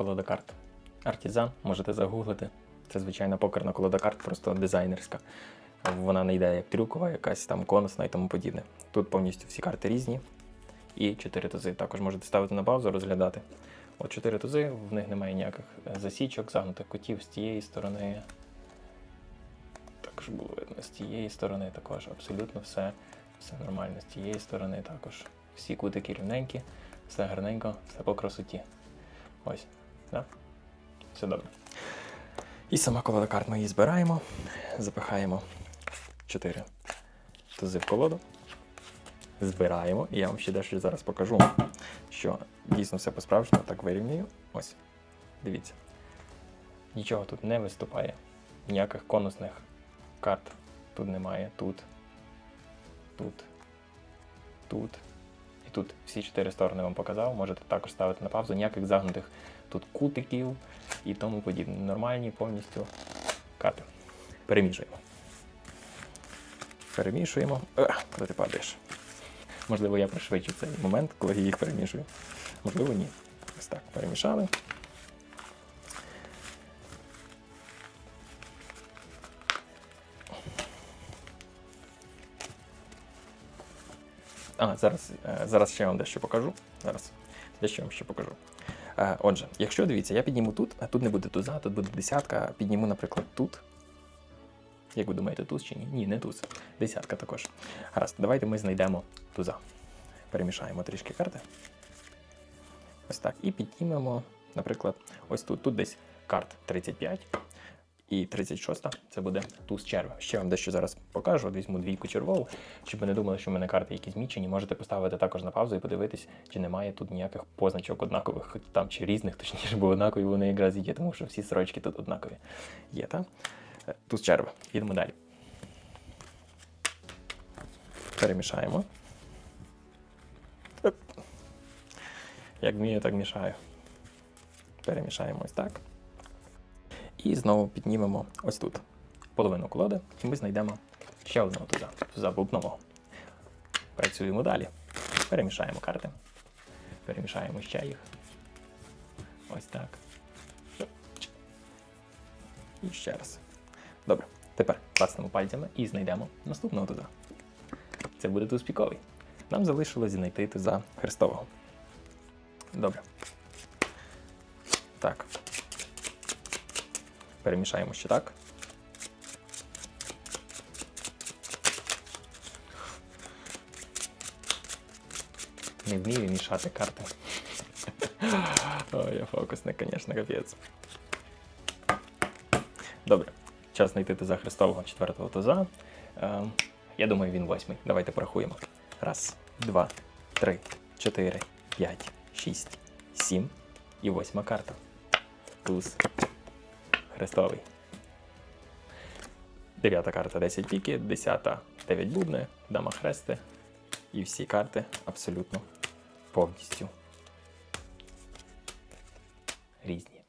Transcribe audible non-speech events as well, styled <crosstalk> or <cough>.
колода карт. Артізан, можете загуглити. Це звичайна покерна колода карт, просто дизайнерська. Вона не йде як трюкова, якась там конусна і тому подібне. Тут повністю всі карти різні. І чотири тузи. Також можете ставити на паузу, розглядати. От чотири тузи, в них немає ніяких е, засічок, загнутих кутів з тієї сторони. Також було видно з тієї сторони також абсолютно все, все нормально. З тієї сторони також всі кутики рівненькі, все гарненько, все по красоті. Ось, да? Все добре. І сама колода карт ми її збираємо, запихаємо 4 тузи в колоду, збираємо. І я вам ще дещо зараз покажу, що дійсно все по-справжньому так вирівнюю. Ось, дивіться. Нічого тут не виступає, ніяких конусних карт тут немає. Тут, тут, тут і тут. Всі чотири сторони вам показав. Можете також ставити на паузу. Ніяких загнутих тут кутиків і тому подібне. Нормальні повністю карти. Перемішуємо. Перемішуємо. Ех, коли ти падаєш. Можливо, я пришвидшу цей момент, коли я їх перемішую. Можливо, ні. Ось так. Перемішали. А, зараз, е, зараз ще вам дещо покажу. Зараз дещо вам ще покажу. Е, Отже, якщо дивіться, я підніму тут, а тут не буде туза, тут буде десятка. Підніму, наприклад, тут. Як ви думаєте, туз чи ні? Ні, не туз. Десятка також. Гаразд, давайте ми знайдемо туза. Перемішаємо трішки карти. Ось так. І піднімемо, наприклад, ось тут. Тут десь карт 35. І 36 це буде туз черви. Ще вам дещо зараз покажу. Візьму двійку червову. Щоб ви не думали, що в мене карти якісь змічені, можете поставити також на паузу і подивитись, чи немає тут ніяких позначок однакових, там чи різних, точніше, бо однакові вони якраз є, тому що всі сорочки тут однакові. Є, так? Е, Туз черви. Їдемо далі. Перемішаємо. Як вмію, так мішаю. Перемішаємо ось так. І знову піднімемо ось тут половину колоди, і ми знайдемо ще одного туза, туза бубнового. Працюємо далі. Перемішаємо карти. Перемішаємо ще їх. Ось так. І ще раз. Добре. Тепер класнемо пальцями і знайдемо наступного туза. Це буде туз. Нам залишилось знайти туза хрестового. Добре. Так. Перемішаємо ще так. Не вмію мішати карти. <laughs> Ой, я фокусник, звісно, капець. Добре. Час знайти туза Христового четвертого туза. Е, я думаю, він восьмий. Давайте порахуємо. Раз, два, три, чотири, п'ять, шість, сім і восьма карта. Туз Хрестовий. Дев'ята карта 10 піки, десята 9 бубни, дама хрести. І всі карти абсолютно повністю різні.